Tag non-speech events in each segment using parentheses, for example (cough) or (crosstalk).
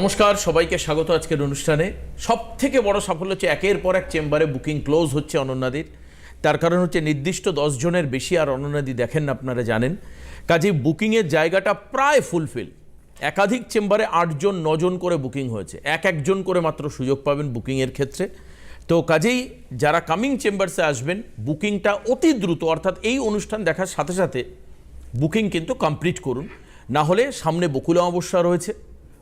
নমস্কার, সবাইকে স্বাগত আজকের অনুষ্ঠানে। সব থেকে বড় সাফল্য হচ্ছে একের পর এক চেম্বারে বুকিং ক্লোজ হচ্ছে অনন্যাদির তার কারণ হচ্ছে নির্দিষ্ট জনের বেশি আর অনন্যাদি দেখেন না আপনারা জানেন। কাজেই বুকিংয়ের জায়গাটা প্রায় ফুলফিল। একাধিক চেম্বারে আটজন নজন করে বুকিং হয়েছে। এক একজন করে মাত্র সুযোগ পাবেন বুকিংয়ের ক্ষেত্রে। তো কাজেই যারা কামিং চেম্বারসে আসবেন বুকিংটা অতি দ্রুত, অর্থাৎ এই অনুষ্ঠান দেখার সাথে সাথে বুকিং কিন্তু কমপ্লিট করুন। না হলে সামনে বকুল অমাবস্যা রয়েছে।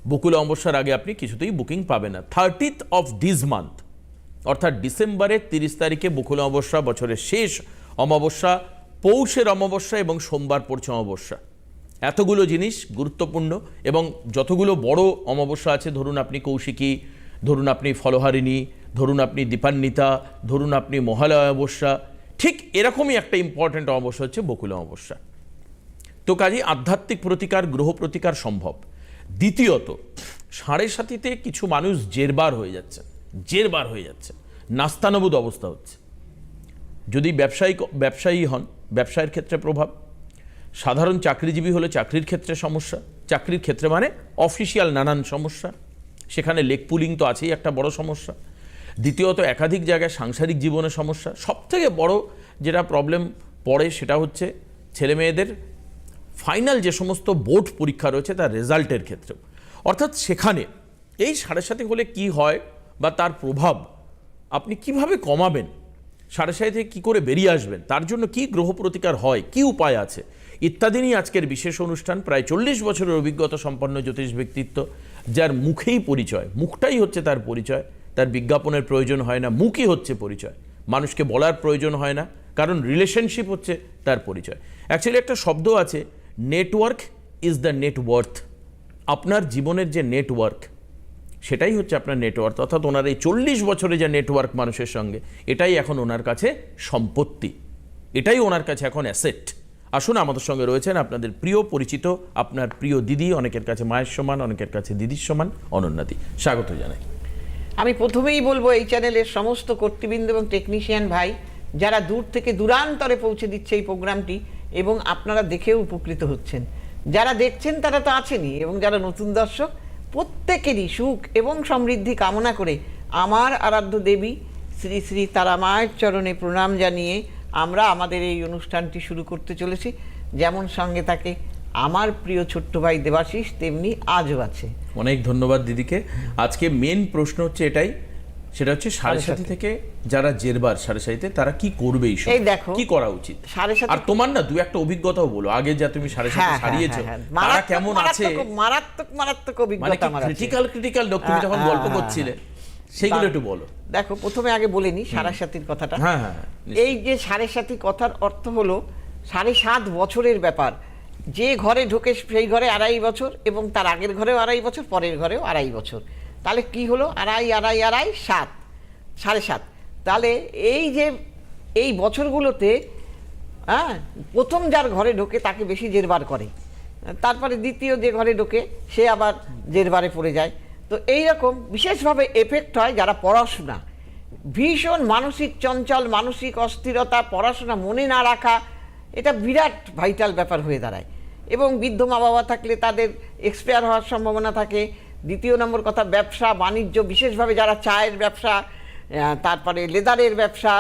বকুল অমাবস্যার আগে আপনি কিছুতেই বুকিং পাবেন না। থার্টিথ অফ দিস মান্থ অর্থাৎ ডিসেম্বরের তিরিশ তারিখে বকুল অমাবস্যা, বছরের শেষ অমাবস্যা, পৌষের অমাবস্যা এবং সোমবার পড়ছে অমাবস্যা। এতগুলো জিনিস গুরুত্বপূর্ণ এবং যতগুলো বড় অমাবস্যা আছে, ধরুন আপনি কৌশিকী, ধরুন আপনি ফলহারিণী, ধরুন আপনি দীপান্বিতা, ধরুন আপনি মহালয়া অমাবস্যা, ঠিক এরকমই একটা ইম্পর্ট্যান্ট অমাবস্যা হচ্ছে বকুল অমাবস্যা। তো কাজেই আধ্যাত্মিক প্রতিকার, গ্রহ প্রতিকার সম্ভব। দ্বিতীয়ত, সাড়ে সাতিতে কিছু মানুষ জেরবার হয়ে যাচ্ছে, জেরবার হয়ে যাচ্ছে, নাস্তানবুদ অবস্থা হচ্ছে। যদি ব্যবসায়ী ব্যবসায়ী হন, ব্যবসায়ের ক্ষেত্রে প্রভাব, সাধারণ চাকরিজীবী হলে চাকরির ক্ষেত্রে সমস্যা, চাকরির ক্ষেত্রে মানে অফিসিয়াল নানান সমস্যা, সেখানে লেগ পুলিং তো আছেই একটা বড় সমস্যা। দ্বিতীয়ত, একাধিক জায়গায় সাংসারিক জীবনে সমস্যা। সবথেকে বড় যেটা প্রবলেম পড়ে সেটা হচ্ছে ছেলে মেয়েদের ফাইনাল যে সমস্ত বোর্ড পরীক্ষা রয়েছে তার রেজাল্টের ক্ষেত্রে অর্থাৎ সেখানে এই সাড়ে সাথে হলে কি হয় বা তার প্রভাব আপনি কীভাবে কমাবেন, সাড়ে সাথে থেকে কী করে বেরিয়ে আসবেন, তার জন্য কি গ্রহ প্রতিকার হয়, কি উপায় আছে, ইত্যাদি নিয়ে আজকের বিশেষ অনুষ্ঠান প্রায় চল্লিশ বছরের অভিজ্ঞতা সম্পন্ন জ্যোতিষ ব্যক্তিত্ব, যার মুখেই পরিচয়, মুখটাই হচ্ছে তার পরিচয়, তার বিজ্ঞাপনের প্রয়োজন হয় না, মুখই হচ্ছে পরিচয়। মানুষকে বলার প্রয়োজন হয় না, কারণ রিলেশনশিপ হচ্ছে তার পরিচয়। অ্যাকচুয়ালি একটা শব্দ আছে নেটওয়ার্ক ইজ দ্য নেটওয়ার্থ আপনার জীবনের যে নেটওয়ার্ক সেটাই হচ্ছে আপনার নেটওয়ার্ক অর্থাৎ ওনার এই চল্লিশ বছরে যে নেটওয়ার্ক মানুষের সঙ্গে, এটাই এখন ওনার কাছে সম্পত্তি। এটাই ওনার কাছে এখন অ্যাসেট আসুন, আমাদের সঙ্গে রয়েছেন আপনাদের প্রিয় পরিচিত, আপনার প্রিয় দিদি, অনেকের কাছে মায়ের সমান, অনেকের কাছে দিদির সমান, অনন্যাদি। স্বাগত জানাই। আমি প্রথমেই বলব, এই চ্যানেলের সমস্ত কর্তৃবৃন্দ এবং টেকনিশিয়ান ভাই, যারা দূর থেকে দূরান্তরে পৌঁছে দিচ্ছে এই প্রোগ্রামটি এবং আপনারা দেখেও উপকৃত হচ্ছেন। যারা দেখছেন তারা তো আছেনই এবং যারা নতুন দর্শক, প্রত্যেকেরই সুখ এবং সমৃদ্ধি কামনা করে আমার আরাধ্য দেবী শ্রী শ্রী তারা মায়ের চরণে প্রণাম জানিয়ে আমরা আমাদের এই অনুষ্ঠানটি শুরু করতে চলেছি। যেমন সঙ্গে থাকে আমার প্রিয় ছোট্ট ভাই দেবাশিস, তেমনি আজও আছে। অনেক ধন্যবাদ দিদিকে। আজকে মেন প্রশ্ন হচ্ছে এটাই সেটা হচ্ছে সাড়ে সাথে থেকে যারা জেরবার সাড়ে সাথে তারা কি করবে এই দেখো, কি করা উচিত? সাড়ে সাথে- আর তোমার না দু একটা অভিজ্ঞতাও বলো। আগে যা তুমি সাড়ে সাথে হ্যাঁ, হ্যাঁ, হ্যাঁ। তারা কেমন আছে? মারাত্মক, মারাত্মক মানে অভিজ্ঞতা আমার ক্রিটিক্যাল ক্রিটিক্যাল লোক তুমি যখন গল্প করছিলে সেগুলো একটু বলো। দেখো প্রথমে আগে বলে নি সাড়ে সাতির কথাটা। হ্যাঁ, হ্যাঁ, এই যে সাড়ে সাতি কথার অর্থ হলো সাড়ে সাত বছরের ব্যাপার। যে ঘরে ঢোকে সেই ঘরে আড়াই বছর এবং তার আগের ঘরেও আড়াই বছর পরের ঘরেও আড়াই বছর। তাহলে কি হলো? আড়াই আড়াই আড়াই, সাত, সাড়ে সাত। তাহলে এই যে এই বছরগুলোতে হ্যাঁ প্রথম যার ঘরে ঢোকে তাকে বেশি জেরবার করে। তারপরে দ্বিতীয় যে ঘরে ঢোকে, সে আবার জেরবারে পড়ে যায়। তো এই রকম বিশেষভাবে এফেক্ট হয় যারা পড়াশোনা। ভীষণ মানসিক চঞ্চল, মানসিক অস্থিরতা, পড়াশোনা মনে না রাখা, এটা বিরাট ভাইটাল ব্যাপার হয়ে দাঁড়ায়। এবং বৃদ্ধ মা বাবা থাকলে তাদের এক্সপায়ার হওয়ার সম্ভাবনা থাকে। দ্বিতীয় নম্বর কথা, ব্যবসা, বাণিজ্য, বিশেষভাবে যারা চায়ের ব্যবসা তারপরে লেদারের ব্যবসা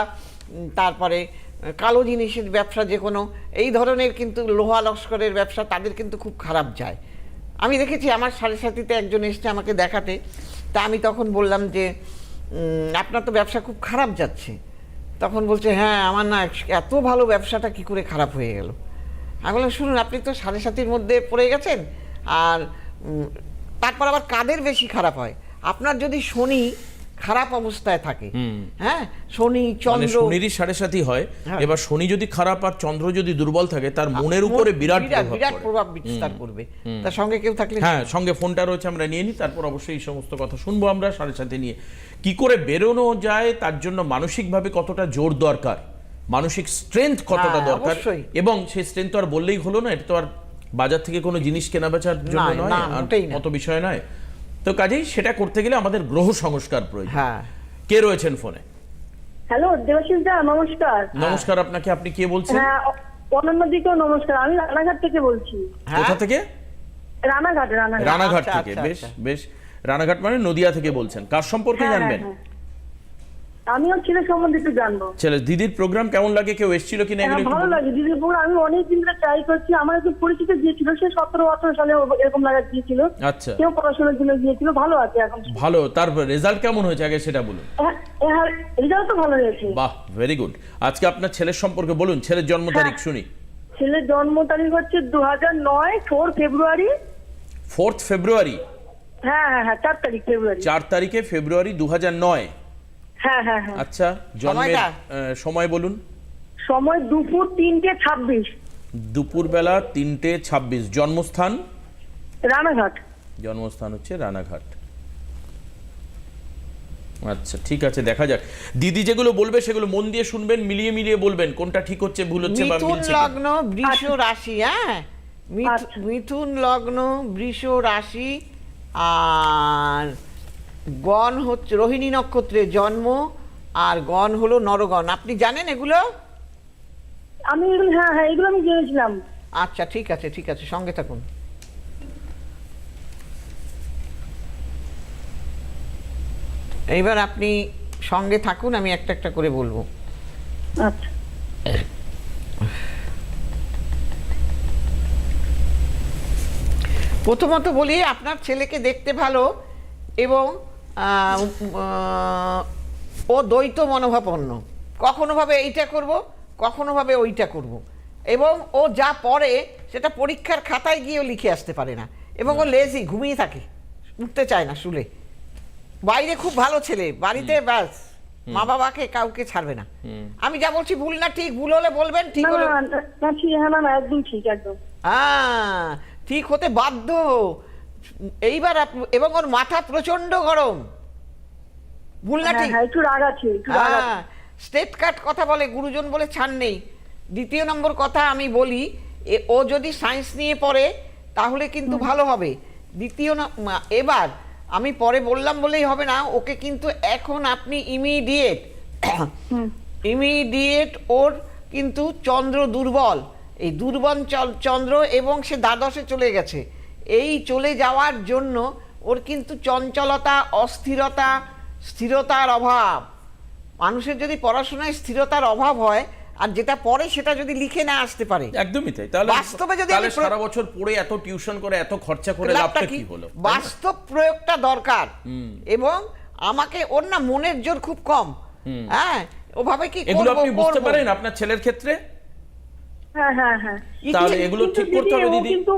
তারপরে কালো জিনিসের ব্যবসা যে কোনো, এই ধরনের কিন্তু লোহা লস্করের ব্যবসা তাদের কিন্তু খুব খারাপ যায়। আমি দেখেছি আমার সাড়ে সাথীতে একজন এসছে আমাকে দেখাতে, তা আমি তখন বললাম যে আপনার তো ব্যবসা খুব খারাপ যাচ্ছে। তখন বলছে হ্যাঁ আমার না এত ভালো ব্যবসাটা কি করে খারাপ হয়ে গেল? আমি বললাম, শুনুন, আপনি তো সাড়ে সাতির মধ্যে পড়ে গেছেন, আর তারপর আবার কাদের বেশি খারাপ হয়? আপনার যদি শনি খারাপ অবস্থায় থাকে হ্যাঁ? শনি মানে চন্দ্র শনিরই সাড়ে সাথী হয়। হ্যাঁ। এবার শনি যদি খারাপ আর চন্দ্র যদি দুর্বল থাকে তার মনের উপরে বিরাট বিরাট প্রভাব বিস্তার করবে। তার সঙ্গে কেউ থাকলে হ্যাঁ সঙ্গে ফোনটা রয়েছে আমরা নিয়ে নিই। তারপর অবশ্যই এই সমস্ত কথা শুনব আমরা সাড়ে সাথে নিয়ে। কি করে বেরোনো যায় তার জন্য মানসিকভাবে কতটা জোর দরকার? মানসিক স্ট্রেংথ কতটা হ্যাঁ, দরকার? এবং সেই স্ট্রেংথ তো আর বললেই হলো না এটা তো আর বাজার থেকে কোনো জিনিস কেনা বেচার জন্য নয় মোটেই বিষয় নয়। তো কাজেই সেটা করতে গেলে আমাদের গ্রহ সংস্কার প্রয়োজন। হ্যাঁ। কে রয়েছেন ফোনে? হ্যালো দেবাশিস দা নমস্কার। নমস্কার আপনাকে আপনি কে বলছেন? হ্যাঁ অনন্য দিকেও নমস্কার আমি রানাঘাট থেকে বলছি। হ্যাঁ? কোথা থেকে? রানাঘাট রানাঘাট। রানাঘাট আচ্ছা, থেকে আচ্ছা, বেশ আচ্ছা। বেশ। রানাঘাট মানে নদিয়া থেকে বলছেন। কার সম্পর্কে হ্যাঁ, জানবেন? হ্যাঁ, আমিও ছেলে সম্বন্ধে একটু জানব। ছেলে দিদির প্রোগ্রাম কেমন লাগে? কেউ এসেছিল কিনা হ্যাঁ, এগুলো একটু ভালো বলুন। লাগে। দিদির বউ আমি অনেক দিন ধরে ট্রাই করছি। আমার একটু পরিচিত দিয়েছিল সে সতেরো আঠারো সালে ও- এরকম লাগা দিয়েছিল আচ্ছা। কেউ পড়াশোনার জন্য গিয়েছিল। ভালো আছে এখন। ভালো। তারপর রেজাল্ট কেমন হয়েছে? আগে সেটা বলুন। হ্যাঁ, হ্যাঁ রেজাল্ট তো ভালো হয়েছে। বাহ ভেরি গুড আজকে আপনার ছেলের সম্পর্কে বলুন। ছেলের জন্ম তারিখ শুনি। ছেলের জন্ম তারিখ হচ্ছে দু হাজার নয় ফোর ফেব্রুয়ারি ফোর্থ ফেব্রুয়ারি হ্যাঁ হ্যাঁ হ্যাঁ চার তারিখ ফেব্রুয়ারি চার তারিখে ফেব্রুয়ারি দু হাজার নয়। হ্যাঁ হ্যাঁ হ্যাঁ। আচ্ছা জন্মের সময়টা? সময় বলুন। সময় দুপুর তিনটে ছাব্বিশ। দুপুরবেলা তিনটে ছাব্বিশ। জন্মস্থান? রানাঘাট। জন্মস্থান হচ্ছে রানাঘাট। আচ্ছা ঠিক আছে দেখা যাক। দিদি যেগুলো বলবে সেগুলো মন দিয়ে শুনবেন মিলিয়ে মিলিয়ে বলবেন কোনটা ঠিক হচ্ছে ভুল হচ্ছে বা মিথুন মিলছে কি। লগ্ন বৃষ রাশি হ্যাঁ? মিথ- আচ্ছা। মিথুন লগ্ন বৃষ রাশি আর গণ হচ্ছে রোহিণী নক্ষত্রে জন্ম আর গণ হলো নরগণ। আপনি জানেন এগুলো? আমি হ্যাঁ হ্যাঁ এগুলো আমি জেনেছিলাম। আচ্ছা ঠিক আছে ঠিক আছে সঙ্গে থাকুন। এইবার আপনি সঙ্গে থাকুন আমি একটা একটা করে বলব। আচ্ছা। প্রথমত বলি আপনার ছেলেকে দেখতে ভালো এবং ও দ্বৈত মনোভাপন্ন কখনো ভাবে এইটা করব কখনো ভাবে ওইটা করব। এবং ও যা পড়ে সেটা পরীক্ষার খাতায় গিয়েও লিখে আসতে পারে না। এবং ও লেজি ঘুমিয়ে থাকে উঠতে চায় না শুলে। বাইরে খুব ভালো ছেলে বাড়িতে ব্যাস মা বাবাকে কাউকে ছাড়বে না। আমি যা বলছি ভুল না ঠিক ভুল হলে বলবেন ঠিক হলে না না, না ঠিক হ্যাঁ না না একদম ঠিক একদম। হ্যাঁ ঠিক হতে বাধ্য। এইবার এবং ওর মাথা প্রচণ্ড গরম। ভুল না হ্যাঁ ঠিক? হ্যাঁ একটু রাগ আছে একটু রাগ আছে। হ্যাঁ স্টেট কাট কথা বলে গুরুজন বলে ছাড় নেই। দ্বিতীয় নম্বর কথা আমি বলি ও যদি সায়েন্স নিয়ে পড়ে তাহলে কিন্তু ভালো হবে। দ্বিতীয় এবার আমি পরে বললাম বলেই হবে না ওকে কিন্তু এখন আপনি ইমিডিয়েট ইমিডিয়েট ওর কিন্তু চন্দ্র দুর্বল। এই দুর্বল চন্দ্র এবং সে দ্বাদশে চলে গেছে। এই চলে যাওয়ার জন্য ওর কিন্তু চঞ্চলতা অস্থিরতা স্থিরতার অভাব। মানুষের যদি পড়াশোনায় স্থিরতার অভাব হয় আর যেটা পড়ে সেটা যদি লিখে না আসতে পারে। একদমই তাই। তাহলে বাস্তবে যদি আমি সারা বছর পড়ে এত টিউশন করে এত খরচা করে লাভটা কি? হলো? বাস্তব প্রয়োগটা দরকার। এবং আমাকে ওর না মনের জোর খুব কম। হ্যাঁ ওভাবে কি এগুলো আপনি বুঝতে পারেন আপনার ছেলের ক্ষেত্রে? হ্যাঁ হ্যাঁ হ্যাঁ। তাহলে এগুলো ঠিক করতে হবে দিদি। কিন্তু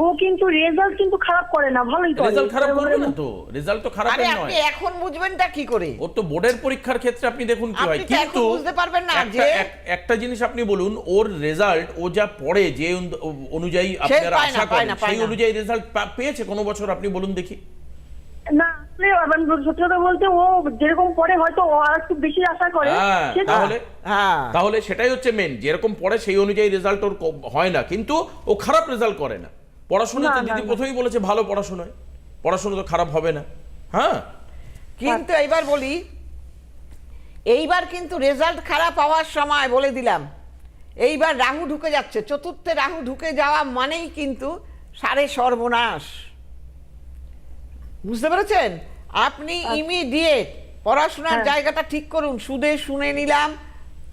ও কিন্তু রেজাল্ট কিন্তু খারাপ করে না ভালোই করে। রেজাল্ট খারাপ করবে না তো? রেজাল্ট তো খারাপ নয়। আপনি এখন বুঝবেনটা কি করে? ওর তো বোর্ডের পরীক্ষার ক্ষেত্রে আপনি দেখুন কি হয়। আপনি কিন্তু বুঝতে পারবেন না যে- একটা জিনিস আপনি বলুন ওর রেজাল্ট ও যা পড়ে যে অনুযায়ী আপনারা আশা করেন সেই অনুযায়ী রেজাল্ট পেয়েছে কোনো বছর আপনি বলুন দেখি। না মানে বলতে ও যেরকম পড়ে হয়তো ও আর একটু বেশি আশা করে হ্যাঁ, তাহলে হ্যাঁ। তাহলে সেটাই হচ্ছে মেন যেরকম পড়ে সেই অনুযায়ী রেজাল্ট ওর হয় না। কিন্তু ও খারাপ রেজাল্ট করে না। পড়াশোনা তো দিদি প্রথমেই বলেছে ভালো পড়াশোনায়। পড়াশোনা তো খারাপ হবে না। হ্যাঁ? কিন্তু এইবার বলি এইবার কিন্তু রেজাল্ট খারাপ হওয়ার সময় বলে দিলাম। এইবার রাহু ঢুকে যাচ্ছে। চতুর্থে রাহু ঢুকে যাওয়া মানেই কিন্তু সারে সর্বনাশ। বুঝতে পেরেছেন? আপনি ইমিডিয়েট পড়াশোনার হ্যাঁ। জায়গাটা ঠিক করুন সুদে শুনে নিলাম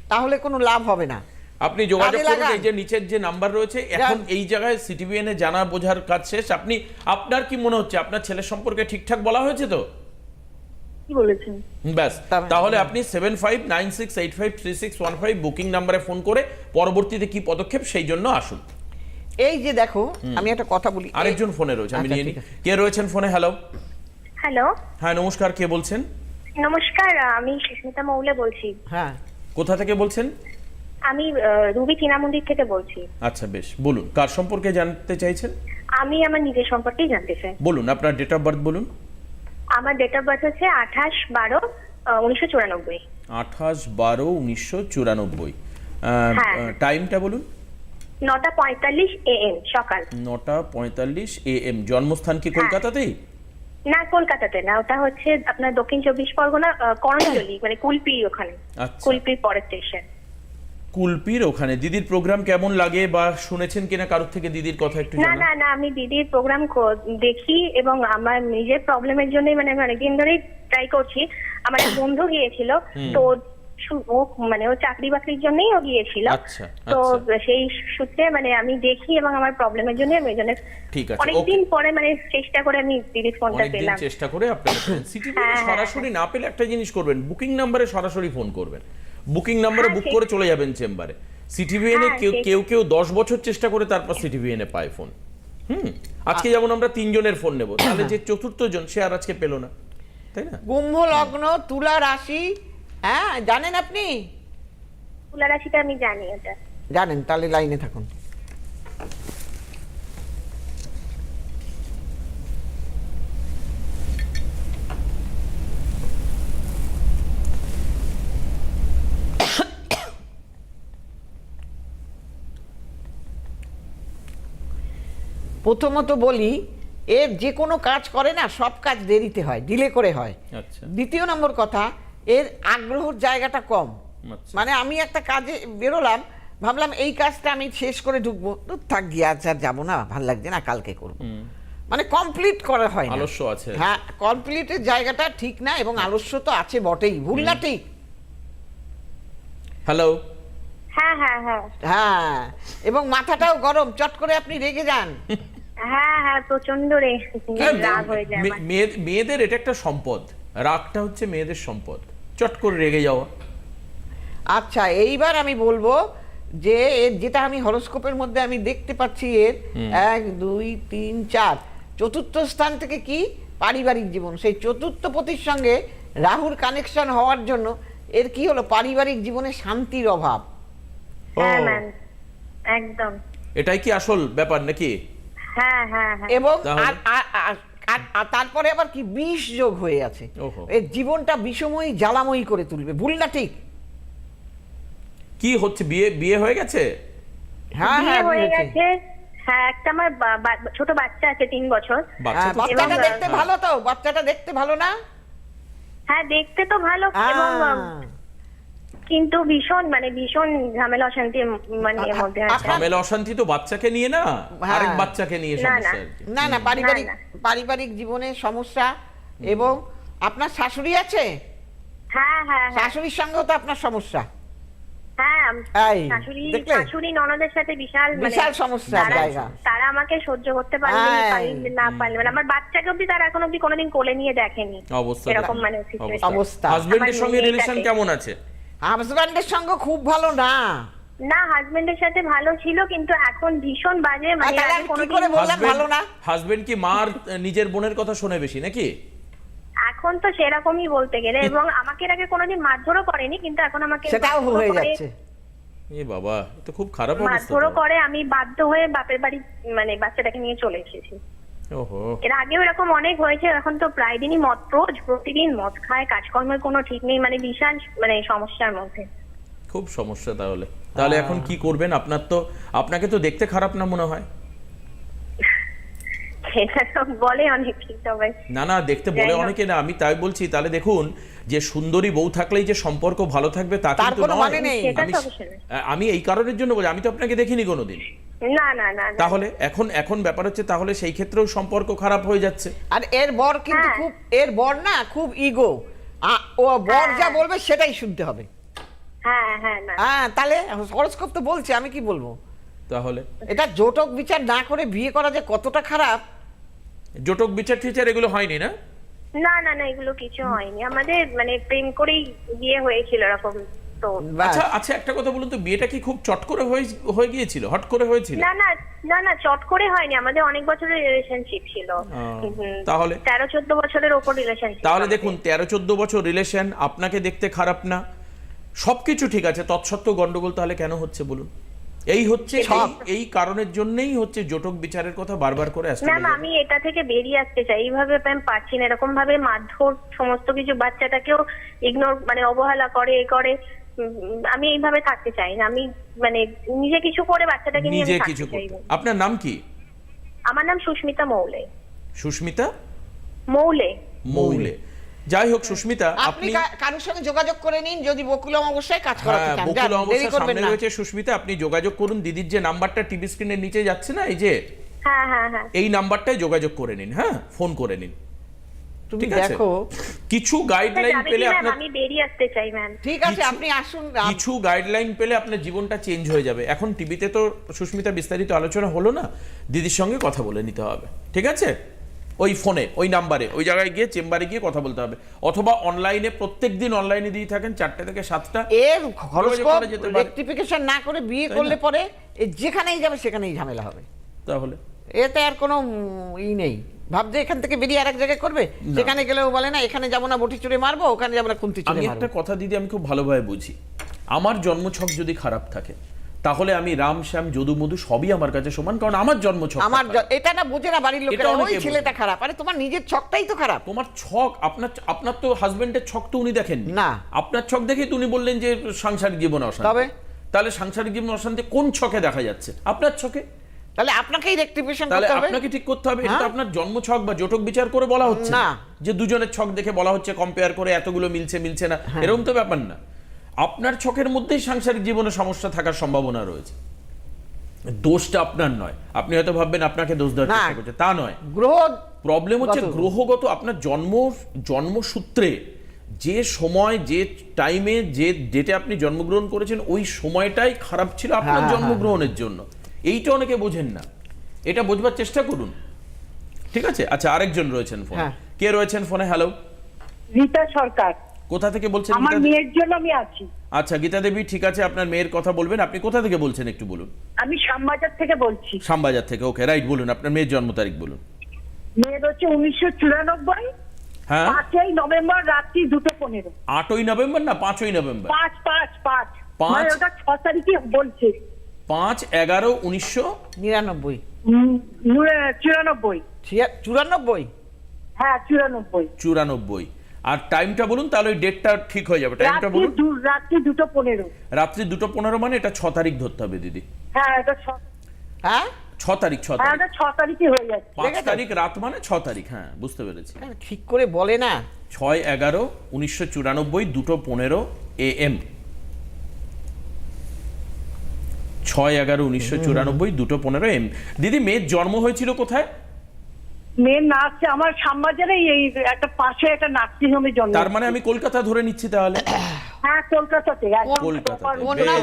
তাহলে কোনো লাভ হবে না। আপনি যোগাযোগ করুন এই যে নিচের যে নাম্বার রয়েছে এখন এই জায়গায় সিটিভিএন এ জানা বোঝার কাজ শেষ। আপনি আপনার কি মনে হচ্ছে? আপনার ছেলের সম্পর্কে ঠিকঠাক বলা হয়েছে তো? ব্যাস তাহলে আপনি seven five nine six eight five three six one five booking নাম্বারে ফোন করে পরবর্তীতে কি পদক্ষেপ সেই জন্য আসুন। এই যে দেখো আমি একটা কথা বলি। আরেকজন ফোনে রয়েছে আমি আচ্ছা, নিয়ে নিই। কে রয়েছেন ফোনে? হ্যালো। হ্যালো। হ্যাঁ নমস্কার কে বলছেন? নমস্কার আমি সুস্মিতা মৌলে বলছি। হ্যাঁ। কোথা থেকে বলছেন? আমি রুবি চীনা মন্দির থেকে বলছি। আচ্ছা বেশ। বলুন কার সম্পর্কে জানতে চাইছেন? আমি আমার নিজের সম্পর্কেই জানতে চাই। বলুন আপনার ডেট অফ বার্থ বলুন। আমার ডেট অফ বার্থ হচ্ছে আঠাশ বারো উনিশশো চুরানব্বই। আঠাশ বারো উনিশশো চুরানব্বই। হ্যাঁ। টাইমটা বলুন। নটা পঁয়তাল্লিশ এ এম সকাল। নটা পঁয়তাল্লিশ এ এম জন্মস্থান কি কলকাতাতেই? না কলকাতাতে না ওটা হচ্ছে আপনার দক্ষিণ চব্বিশ পরগনা করণজলি মানে কুলপি ওখানে। আচ্ছা। কুলপির পরের স্টেশন কুলপির ওখানে। দিদির প্রোগ্রাম কেমন লাগে বা শুনেছেন কিনা? কারোর থেকে দিদির কথা একটু না না না আমি দিদির প্রোগ্রাম দেখি এবং আমার নিজের প্রবলেমের জন্যই মানে অনেকদিন ধরেই ট্রাই করছি। আমার এক বন্ধু গিয়েছিল তো ও মানে ও চাকরি বাকরির জন্যই ও গিয়েছিল। আচ্ছা, তো আচ্ছা। সেই সূত্রে মানে আমি দেখি এবং আমার প্রবলেমের জন্য আমি জন্য ঠিক আছে, অনেকদিন পরে মানে চেষ্টা করে আমি দিদির ফোনটা পেলাম। চেষ্টা করে আপনারা সিটি হ্যাঁ, হ্যাঁ, সরাসরি না পেলে একটা জিনিস করবেন। বুকিং নাম্বারে সরাসরি ফোন করবেন। বুকিং নাম্বারে হ্যাঁ, বুক করে চলে যাবেন চেম্বারে। সিটিভিএনে হ্যাঁ, কেউ কেউ কেউ দশ বছর চেষ্টা করে তারপর সিটিভিএনে পায় ফোন হুম? আজকে যেমন আমরা তিনজনের ফোন নেব তাহলে (coughs) যে চতুর্থ জন সে আর আজকে পেল না। তাই না? কুম্ভ লগ্ন তুলা রাশি হ্যাঁ জানেন আপনি? তুলা রাশিটা আমি জানি ওটা। জানেন তাহলে লাইনে থাকুন। প্রথমত বলি এর যে কোনো কাজ করে না সব কাজ দেরিতে হয় ডিলে করে হয়। আচ্ছা। দ্বিতীয় নম্বর কথা এর আগ্রহর জায়গাটা কম। আচ্ছা। মানে আমি একটা কাজে বেরোলাম ভাবলাম এই কাজটা আমি শেষ করে ঢুকবো তো থাক গিয়ে আজ আর যাব না ভালো লাগছে না কালকে করব। মানে কমপ্লিট করা হয় আলস্য আছে। হ্যাঁ কমপ্লিটের জায়গাটা ঠিক না এবং আলস্য তো আছে বটেই ভুল না ঠিক? হ্যালো। হ্যাঁ হ্যাঁ হ্যাঁ। হ্যাঁ এবং মাথাটাও গরম চট করে আপনি রেগে যান। (laughs) হ্যাঁ হ্যাঁ প্রচণ্ড রে রাগ হয়ে যায়। মেয়েদের এটা একটা সম্পদ। রাগটা হচ্ছে মেয়েদের সম্পদ। চট করে রেগে যাওয়া। আচ্ছা এইবার আমি বলব যে এর যেটা আমি হরোস্কোপের মধ্যে আমি দেখতে পাচ্ছি এর এক দুই তিন চার চতুর্থ স্থান থেকে কি? পারিবারিক জীবন। সেই চতুর্থ পতির সঙ্গে রাহুর কানেকশন হওয়ার জন্য এর কি হলো? পারিবারিক জীবনে শান্তির অভাব। হ্যাঁ একদম। এটাই কি আসল ব্যাপার নাকি? হ্যাঁ হ্যাঁ হ্যাঁ। এবং আর- আর- আর- আর- আর তারপরে আবার কি বিষ যোগ হয়ে আছে। এর জীবনটা বিষময়ী জ্বালাময়ী করে তুলবে। ভুল না ঠিক? কি হচ্ছে বিয়ে বিয়ে হয়ে গেছে? হ্যাঁ বিয়ে হ্যাঁ হয়ে গেছে। হ্যাঁ একটা আমার ছোট বাচ্চা আছে তিন বছর। বাচ্চা বাচ্চাটা দেখতে ভালো তো? বাচ্চাটা দেখতে ভালো না? হ্যাঁ দেখতে তো ভালো। এবং কিন্তু ভীষণ মানে ভীষণ ঝামেলা অশান্তি মানে এর মধ্যে আছে। ঝামেলা অশান্তি তো বাচ্চাকে নিয়ে না? হ্যাঁ। আরেক বাচ্চাকে নিয়ে সমস্যা না। না না পারিবারিক পারিবারিক জীবনে সমস্যা এবং আপনার শাশুড়ি আছে? হ্যাঁ হ্যাঁ হ্যাঁ। শাশুড়ির সঙ্গেও তো আপনার সমস্যা। হ্যাঁ শাশুড়ি শাশুড়ি ননদের সাথে বিশাল মানে বিশাল সমস্যার তারা- জায়গা। তারা আমাকে সহ্য করতে পারলে এই, পারলে না পারলে মানে আমার বাচ্চাকে অব্দি তারা এখন অব্দি কোনোদিন কোলে নিয়ে দেখেনি। অবস্থা এরকম মানে অবস্থা। হাজবেন্ডের সঙ্গে রিলেশন কেমন আছে? হাজব্যান্ডের সঙ্গ খুব ভালো না। না হাজবেন্ডের সাথে ভালো ছিল কিন্তু এখন ভীষণ বাজে মানে আমি কোনোদিন- ভালো না? হাজবেন্ড কি মার নিজের বোনের কথা শোনে বেশি নাকি? এখন তো সেরকমই বলতে গেলে এবং আমাকে এর আগে কোনোদিন মারধরও করেনি কিন্তু এখন আমাকে সেটাও হয়ে যাচ্ছে। এ বাবা তো খুব খারাপ অবস্থা মারধরও করে আমি বাধ্য হয়ে বাপের বাড়ি মানে বাচ্চাটাকে নিয়ে চলে এসেছি। এর আগেও এরকম অনেক হয়েছে এখন তো প্রায় দিনই মদ রোজ প্রতিদিন মদ খায় কাজকর্মের কোনো ঠিক নেই মানে বিশাল মানে সমস্যার মধ্যে। খুব সমস্যা তাহলে। তাহলে এখন কি করবেন? আপনার তো আপনাকে তো দেখতে খারাপ না মনে হয়? (laughs) সেটা বলে না না দেখতে বলে। অনেকে না আমি তাই বলছি তাহলে দেখুন যে সুন্দরী বউ থাকলেই যে সম্পর্ক ভালো থাকবে তা তার কিন্তু। মানে নয়। আমি এই কারণের জন্য বলি আমি তো আপনাকে দেখিনি কোনোদিন। না না না না। তাহলে এখন এখন ব্যাপার হচ্ছে তাহলে সেই ক্ষেত্রেও সম্পর্ক খারাপ হয়ে যাচ্ছে। আর এর বর কিন্তু হ্যাঁ। খুব এর বর না খুব ইগো ও বর যা হ্যাঁ। বলবে সেটাই শুনতে হবে। হ্যাঁ হ্যাঁ হ্যাঁ তাহলে হরস্কোপ তো বলছে আমি কি বলব? তাহলে? এটা জোটক বিচার না করে বিয়ে করা যে কতটা খারাপ? জটক বিচার টিচার এগুলো হয়নি না? না না না এগুলো কিছু হয়নি। আমাদের মানে প্রেম করেই বিয়ে হয়েছিল এরকম। তো আচ্ছা আচ্ছা। একটা কথা বলুন তো বিয়েটা কি খুব চট করে হয়ে গিয়েছিল? হট করে হয়েছিল? না না না না চট করে হয়নি। আমাদের অনেক বছরের রিলেশনশিপ ছিল। তাহলে? তেরো চোদ্দ বছরের ওপর রিলেশনশিপ তাহলে দেখুন তেরো চোদ্দ বছর রিলেশন আপনাকে দেখতে খারাপ না। সবকিছু ঠিক আছে তৎসত্ত্বেও গন্ডগোল তাহলে কেন হচ্ছে বলুন? এই হচ্ছে এই এই কারণের জন্যই হচ্ছে জটক বিচারের কথা বারবার করে আসছে ম্যাম আমি এটা থেকে বেরিয়ে আসতে চাই। এইভাবে ম্যাম পারছি না। এরকম ভাবে মারধর সমস্ত কিছু বাচ্চাটাকেও ইগনোর মানে অবহেলা করে এ করে। আমি এইভাবে থাকতে চাই না। আমি মানে নিজে কিছু করে বাচ্চাটাকে নিয়ে নিজে আমি কিছু থাকতে চাই করতে। আপনার নাম কি? আমার নাম সুস্মিতা মৌলে। সুস্মিতা? মৌলে। মৌলে। যাই হোক সুস্মিতা আপনি আপনি কা- কারোর সঙ্গে যোগাযোগ করে নিন যদি বকুলম অবশ্যই কাজ করাতে হ্যাঁ চান। বকুল যান, দেরি অমাবস্যা করবেন সামনে না। রয়েছে সুস্মিতা আপনি যোগাযোগ করুন। দিদির যে নাম্বারটা টিভি স্ক্রিনের নিচে যাচ্ছে না এই যে? হ্যাঁ হ্যাঁ হ্যাঁ। এই নাম্বারটায় যোগাযোগ করে নিন হ্যাঁ? ফোন করে নিন। তুমি দেখো। কিছু গাইডলাইন পেলে আপনার আমি বেরিয়ে আসতে চাই ম্যাম ঠিক আছে আপনি আসুন কিছু গাইডলাইন পেলে আপনার জীবনটা চেঞ্জ হয়ে যাবে। এখন টিভিতে তো সুস্মিতা বিস্তারিত আলোচনা হলো না দিদির সঙ্গে কথা বলে নিতে হবে। ঠিক আছে? ওই ফোনে ওই নাম্বারে ওই জায়গায় গিয়ে চেম্বারে গিয়ে কথা বলতে হবে। অথবা অনলাইনে প্রত্যেক দিন অনলাইনে দিয়ে থাকেন চারটে থেকে সাতটা। এর। রেকটিফিকেশন না করে বিয়ে করলে পরে যেখানেই যাবে সেখানেই ঝামেলা হবে। তাহলে? এতে আর কোনো ই নেই। ভাবছে এখান থেকে বেরিয়ে আরেক জায়গায় করবে? সেখানে গেলেও বলে না এখানে যাব না বটি মারবো ওখানে যাব না খুন্তি আমি একটা কথা দিদি আমি খুব ভালোভাবে বুঝি। আমার জন্মছক যদি খারাপ থাকে তাহলে আমি রাম শ্যাম যদু মধু সবই আমার কাছে সমান কারণ আমার জন্মছক আমার এটা না বোঝে না বাড়ির লোকেরা ওই ছেলেটা খারাপ। আরে তোমার নিজের ছকটাই তো খারাপ। তোমার ছক আপনার আপনার তো হাজবেন্ডের ছক তো উনি দেখেন না। আপনার ছক দেখেই তো উনি বললেন যে সাংসারিক জীবন অশান্তি। তবে? তাহলে সাংসারিক জীবন অশান্তি কোন ছকে দেখা যাচ্ছে? আপনার ছকে? তাহলে আপনাকেই রেকটিফিকেশন করতে হবে। আপনাকে ঠিক করতে হবে এটা হ্যাঁ? আপনার জন্ম ছক বা জটক বিচার করে বলা হচ্ছে। না। যে দুজনের ছক দেখে বলা হচ্ছে কম্পেয়ার করে এতগুলো মিলছে মিলছে না। হ্যাঁ। এরকম তো ব্যাপার না। আপনার ছকের মধ্যেই সাংসারিক জীবনে সমস্যা থাকার সম্ভাবনা রয়েছে। দোষটা আপনার নয়। আপনি হয়তো ভাববেন আপনাকে দোষ দেওয়ার চেষ্টা করছে। তা নয়। গ্রহ প্রবলেম হচ্ছে গ্রহগত আপনার জন্ম জন্মসূত্রে যে সময় যে টাইমে যে ডেটে আপনি জন্মগ্রহণ করেছেন ওই সময়টাই খারাপ ছিল আপনার হ্যাঁ, জন্মগ্রহণের জন্য। এইটা অনেকে বোঝেন না। এটা বোঝবার চেষ্টা করুন। ঠিক আছে? আচ্ছা আরেকজন রয়েছেন ফোনে। হ্যাঁ। কে রয়েছেন ফোনে? হ্যালো রীতা সরকার। কোথা থেকে বলছেন আমার মেয়ের জন্য আমি আছি। আচ্ছা গীতা দেবী ঠিক আছে আপনার মেয়ের কথা বলবেন। আপনি কোথা থেকে বলছেন একটু বলুন। আমি শ্যামবাজার থেকে বলছি। শ্যামবাজার থেকে ওকে রাইট বলুন আপনার মেয়ের জন্ম তারিখ বলুন। মেয়ের হচ্ছে উনিশশো চুরানব্বই। হ্যাঁ। পাঁচই নভেম্বর রাত্রি দুটো পনেরো। আটই নভেম্বর না পাঁচই নভেম্বর? পাঁচ পাঁচ পাঁচ। পাঁচ? মানে ওটা ছ তারিখে বলছে। পাঁচ এগারো উনিশশো নিরানব্বই। চুরানব্বই। চুরানব্বই? হ্যাঁ চুরানব্বই। চুরানব্বই। আর টাইমটা বলুন তাহলে ওই ডেটটা ঠিক হয়ে যাবে। টাইমটা বলুন। রাত্রি দুটো পনেরো। রাত্রি দুটো পনেরো মানে এটা ছ তারিখ ধরতে হবে দিদি। হ্যাঁ এটা ছ- হ্যাঁ? ছ তারিখ ছ হ্যাঁ তারিখ। ছ হয়ে যাচ্ছে পাঁচ তারিখ রাত মানে ছ তারিখ হ্যাঁ বুঝতে পেরেছি। ঠিক করে বলে না। ছয় এগারো উনিশশো চুরানব্বই দুটো পনেরো এ এম। ছয় এগারো উনিশশো চুরানব্বই দুটো পনেরো এম। দিদি মেয়ের জন্ম হয়েছিল কোথায়? মেয়ের নাচ আমার শ্যামবাজারে এই একটা পাশে একটা নার্সিং হোমে জন্ম। তার মানে আমি কলকাতা ধরে নিচ্ছি তাহলে? হ্যাঁ কলকাতাতে।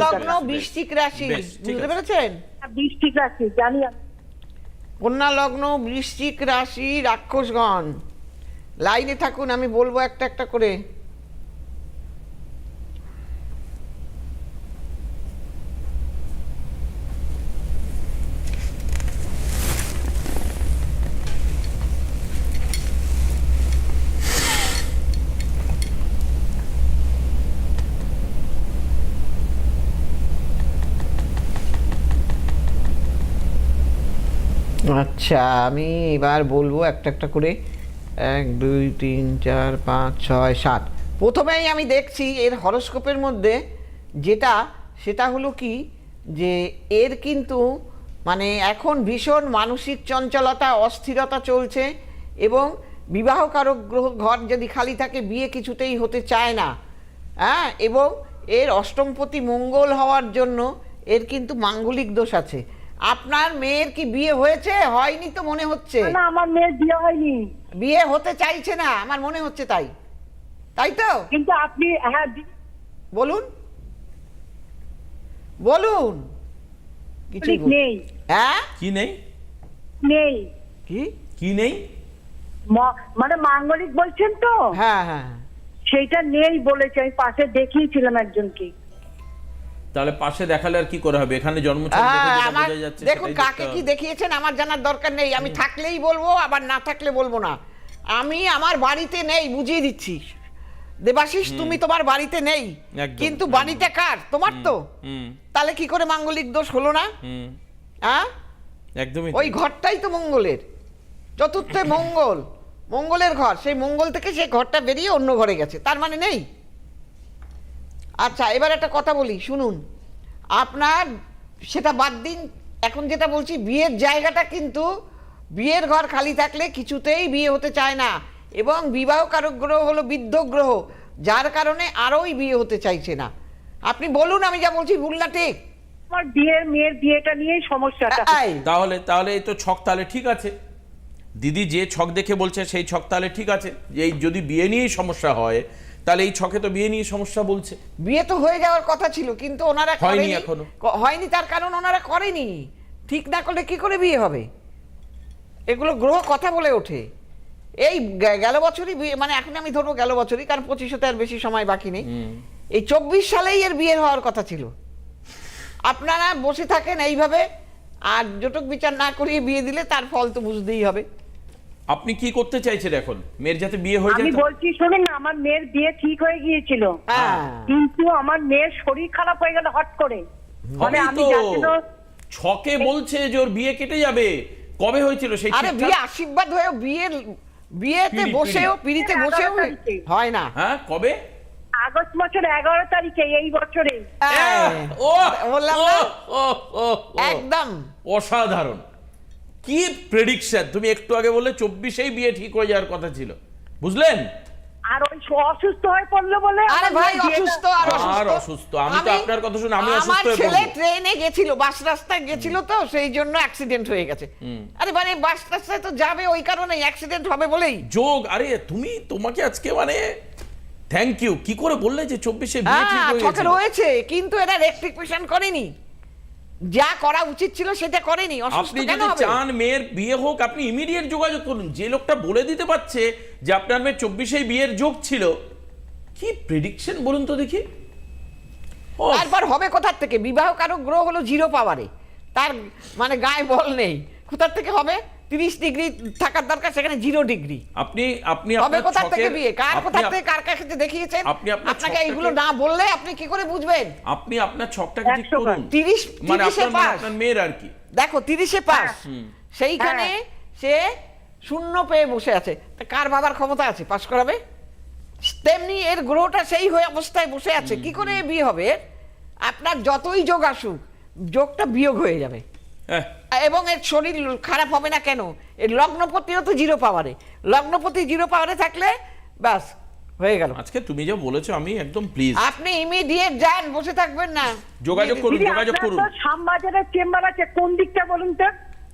লগ্ন বৃশ্চিক রাশি বুঝতে পেরেছেন? ডিস্ট্রিক্ট আছে জানি আমি। কন্যা লগ্ন বৃশ্চিক রাশি রাক্ষসগণ। লাইনে থাকুন আমি বলব একটা একটা করে। আচ্ছা আমি এবার বলব একটা একটা করে। এক, দুই, তিন, চার, পাঁচ, ছয়, সাত। প্রথমেই আমি দেখছি এর হরস্কোপের মধ্যে যেটা, সেটা হলো কি? যে এর কিন্তু মানে এখন ভীষণ মানসিক চঞ্চলতা, অস্থিরতা চলছে এবং বিবাহকারক গ্রহ ঘর যদি খালি থাকে, বিয়ে কিছুতেই হতে চায় না। হ্যাঁ এবং এর অষ্টমপতি মঙ্গল হওয়ার জন্য এর কিন্তু মাঙ্গলিক দোষ আছে। আপনার মেয়ের কি বিয়ে হয়েছে? হয়নি তো মনে হচ্ছে। না আমার মেয়ের বিয়ে হয়নি। বিয়ে হতে চাইছে না আমার মনে হচ্ছে তাই। তাই তো? কিন্তু আপনি হ্যাঁ বলুন। বলুন। কিছু ঠিক নেই। হ্যাঁ? কি নেই? নেই। কি? কি নেই? মানে মাঙ্গলিক বলছেন তো? হ্যাঁ হ্যাঁ। সেইটা নেই বলেছে আমি পাশে দেখিয়েছিলাম একজনকে। তাহলে পাশে দেখালে আর কি করে হবে? এখানে জন্ম হ্যাঁ, দেখুন কাকে কি দেখিয়েছেন আমার জানার দরকার নেই। আমি থাকলেই বলব আবার না থাকলে বলব না। আমি আমার বাড়িতে নেই বুঝিয়ে দিচ্ছি। দেবাশিস তুমি তোমার বাড়িতে নেই। কিন্তু। বাড়িটা কার? তোমার তো? তাহলে কি করে মাঙ্গলিক দোষ হলো না? হ্যাঁ? একদমই ওই ঘরটাই তো মঙ্গলের। চতুর্থে মঙ্গল। মঙ্গলের ঘর। সেই মঙ্গল থেকে সেই ঘরটা বেরিয়ে অন্য ঘরে গেছে। তার মানে নেই? আচ্ছা এবার একটা কথা বলি শুনুন। আপনার সেটা বাদ দিন এখন যেটা বলছি বিয়ের জায়গাটা কিন্তু বিয়ের ঘর খালি থাকলে কিছুতেই বিয়ে হতে চায় না এবং বিবাহ কারক গ্রহ হলো বৃদ্ধ গ্রহ যার কারণে আরোই বিয়ে হতে চাইছে না। আপনি বলুন আমি যা বলছি ভুল না ঠিক? আমার বিয়ের মেয়ের বিয়েটা নিয়েই সমস্যাটা। তাহলে তাহলে এই তো ছক তাহলে ঠিক আছে। দিদি যে ছক দেখে বলছে সেই ছক তাহলে ঠিক আছে। যে এই যদি বিয়ে নিয়েই সমস্যা হয় তাহলে এই ছকে তো বিয়ে নিয়ে সমস্যা বলছে। বিয়ে তো হয়ে যাওয়ার কথা ছিল কিন্তু ওনারা হয়নি এখনও। হয়নি তার কারণ ওনারা করেনি। ঠিক না করলে কি করে বিয়ে হবে? এগুলো গ্রহ কথা বলে ওঠে। এই গেল বছরই বিয়ে মানে এখন আমি ধরবো গেল বছরই কারণ পঁচিশতে আর বেশি সময় বাকি নেই। এই চব্বিশ সালেই এর বিয়ে হওয়ার কথা ছিল। আপনারা বসে থাকেন এইভাবে আর জটক বিচার না করিয়ে বিয়ে দিলে তার ফল তো বুঝতেই হবে। আপনি কি করতে চাইছেন এখন? মেয়ের যাতে বিয়ে হয়ে আমি যায় তা- বলছি শুনুন না আমার মেয়ের বিয়ে ঠিক হয়ে গিয়েছিল। হ্যাঁ। কিন্তু আমার মেয়ের শরীর খারাপ হয়ে গেল হট করে। মানে আমি তো। যার ছকে বলছে যে ওর বিয়ে কেটে যাবে। কবে হয়েছিল? সেই আরে বিয়ে আশীর্বাদ হয়েও বিয়ের বিয়েতে বসেও পিড়িতে বসেও হয় না। হ্যাঁ কবে? আগস্ট মাসের এগারো তারিখে এই বছরে। হ্যাঁ, ও, ও, ও। একদম। অসাধারণ। কি প্রেডিকশন তুমি একটু আগে বললে চব্বিশেই বিয়ে ঠিক হয়ে যাওয়ার কথা ছিল। বুঝলেন? আর ওই অসুস্থ হয়ে পড়ল বলে আরে ভাই অসুস্থ আর আর অসুস্থ? অসুস্থ। আমি তো আপনার কথা শুনে আমি অসুস্থ আমার হয়ে ছেলে ট্রেনে গেছিল বাস রাস্তায় গেছিল তো সেই জন্য অ্যাক্সিডেন্ট হয়ে গেছে। আরে মানে বাস রাস্তায় তো যাবে ওই কারণে অ্যাক্সিডেন্ট হবে বলেই। যোগ আরে তুমি তোমাকে আজকে মানে থ্যাংক ইউ কি করে বললে যে চব্বিশে বিয়ে ঠিক হ্যাঁ হয়ে গেছে রয়েছে কিন্তু এরা রেস্ট্রিকশন করেনি। যা করা উচিত ছিল সেটা করেনি আপনি যদি চান মেয়ের বিয়ে হোক আপনি ইমিডিয়েট যোগাযোগ করুন। যে লোকটা বলে দিতে পারছে যে আপনার মেয়ের চব্বিশে বিয়ের যোগ ছিল কি প্রেডিকশন বলুন তো দেখি? তারপর হবে কোথার থেকে? বিবাহ কারক গ্রহ হলো জিরো পাওয়ারে তার মানে গায়ে বল নেই। কোথার থেকে হবে? তিরিশ ডিগ্রি থাকার দরকার সেখানে জিরো ডিগ্রি আপনি আপনি কোথার থেকে বিয়ে? কার আপ- থেকে কার কাছে দেখিয়েছেন? আপনি আপনাকে এইগুলো না বললে আপনি কি করে বুঝবেন? আপনি আপনার ছকটাকে ঠিক করুন। তিরিশ মানে আপনার মানে আপনার মেয়ের আর কি। দেখো তিরিশে পাস। সেইখানে সে শূন্য পেয়ে বসে আছে। কার বাবার ক্ষমতা আছে? পাস করাবে? তেমনি এর গ্রহটা সেই হয়ে অবস্থায় বসে আছে। কি করে বিয়ে হবে? আপনার যতই যোগ আসুক যোগটা বিয়োগ হয়ে যাবে। হ্যাঁ এবং এর শরীর খারাপ হবে না কেন? এর লগ্নপতিও তো জিরো পাওয়ারে লগ্নপতি জিরো পাওয়ারে থাকলে ব্যাস হয়ে গেল। আজকে তুমি যা বলেছ আমি একদম প্লিজ আপনি ইমিডিয়েট যান বসে থাকবেন না। যোগাযোগ করুন যোগাযোগ করুন। শ্যামবাজারের চেম্বার আছে কোন দিকটা বলুন তো?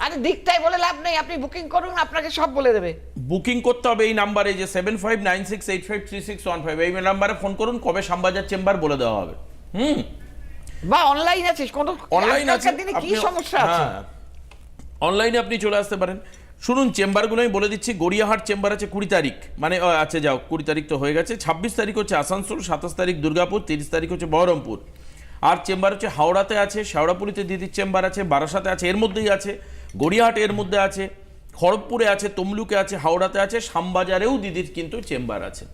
আরে দিকটাই বলে লাভ নেই আপনি বুকিং করুন আপনাকে সব বলে দেবে। বুকিং করতে হবে এই নাম্বারে যে seven five nine six eight five three six one five এই নাম্বারে ফোন করুন কবে শ্যামবাজার চেম্বার বলে দেওয়া হবে। হুম? বা অনলাইন আছে কোনো অনলাইন আছে দিনে কি সমস্যা আছে? হ্যাঁ, অনলাইনে আপনি চলে আসতে পারেন। শুনুন চেম্বারগুলো আমি বলে দিচ্ছি গড়িয়াহাট চেম্বার আছে কুড়ি তারিখ। মানে আছে আচ্ছা যাও কুড়ি তারিখ তো হয়ে গেছে। ছাব্বিশ তারিখ হচ্ছে আসানসোল সাতাশ তারিখ দুর্গাপুর তিরিশ তারিখ হচ্ছে বহরমপুর। আর চেম্বার হচ্ছে হাওড়াতে আছে শেওড়াপুরিতে দিদির চেম্বার আছে বারাসাতে আছে এর মধ্যেই আছে। গড়িয়াহাট এর মধ্যে আছে খড়গপুরে আছে তমলুকে আছে হাওড়াতে আছে শামবাজারেও দিদির কিন্তু চেম্বার আছে।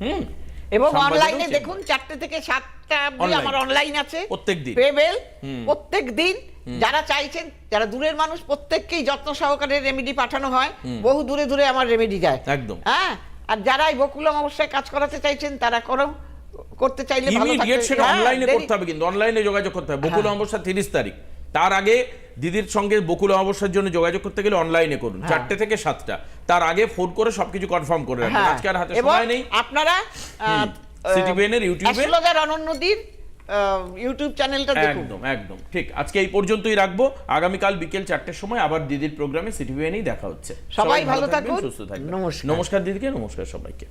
হুম। এবং অনলাইনে দেখুন চারটে থেকে Online। আমার অনলাইন আছে। পেবেল যারা চাইছেন যারা দূরের মানুষ প্রত্যেককেই যত্ন সহকারে রেমেডি পাঠানো হয়। বহু দূরে দূরে আমার রেমেডি যায়। একদম। হ্যাঁ? আর যারা এই বকুলম অবস্থায় কাজ করাতে চাইছেন তারা করো করতে চাইলে ভালো ইমিডিয়েট সেটা হ্যাঁ, অনলাইনে করতে হবে কিন্তু অনলাইনে যোগাযোগ করতে হবে। বকুল হ্যাঁ। অমাবস্যা তারিখ। তার আগে দিদির সঙ্গে বকুল অমাবস্যার জন্য যোগাযোগ করতে গেলে অনলাইনে করুন। চারটে থেকে সাতটা। তার আগে ফোন করে সবকিছু কনফার্ম করে রাখবেন। আজকে আর হাতে সময় নেই। আপনারা এর YouTube এ- অ্যাস্ট্রোলজার অনন্যদীর ইউটিউব চ্যানেলটা দেখুন। একদম একদম ঠিক। আজকে এই পর্যন্তই রাখব। আগামীকাল বিকেল চারটের সময় আবার দিদির প্রোগ্রামে সিটিভিএনই দেখা হচ্ছে। সবাই ভালো থাকুন। সুস্থ থাকবেন। নমস্কার। নমস্কার দিদিকে নমস্কার সবাইকে।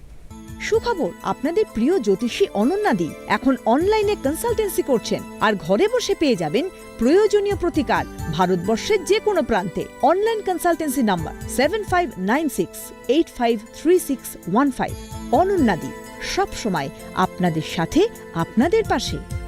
সুখবর আপনাদের প্রিয় জ্যোতিষী অনন্যাদি এখন অনলাইনে কনসালটেন্সি করছেন আর ঘরে বসে পেয়ে যাবেন প্রয়োজনীয় প্রতিকার ভারতবর্ষের যে কোনো প্রান্তে online consultancy number seven five nine six eight five three six one five Ananyadi সবসময় আপনাদের সাথে আপনাদের পাশে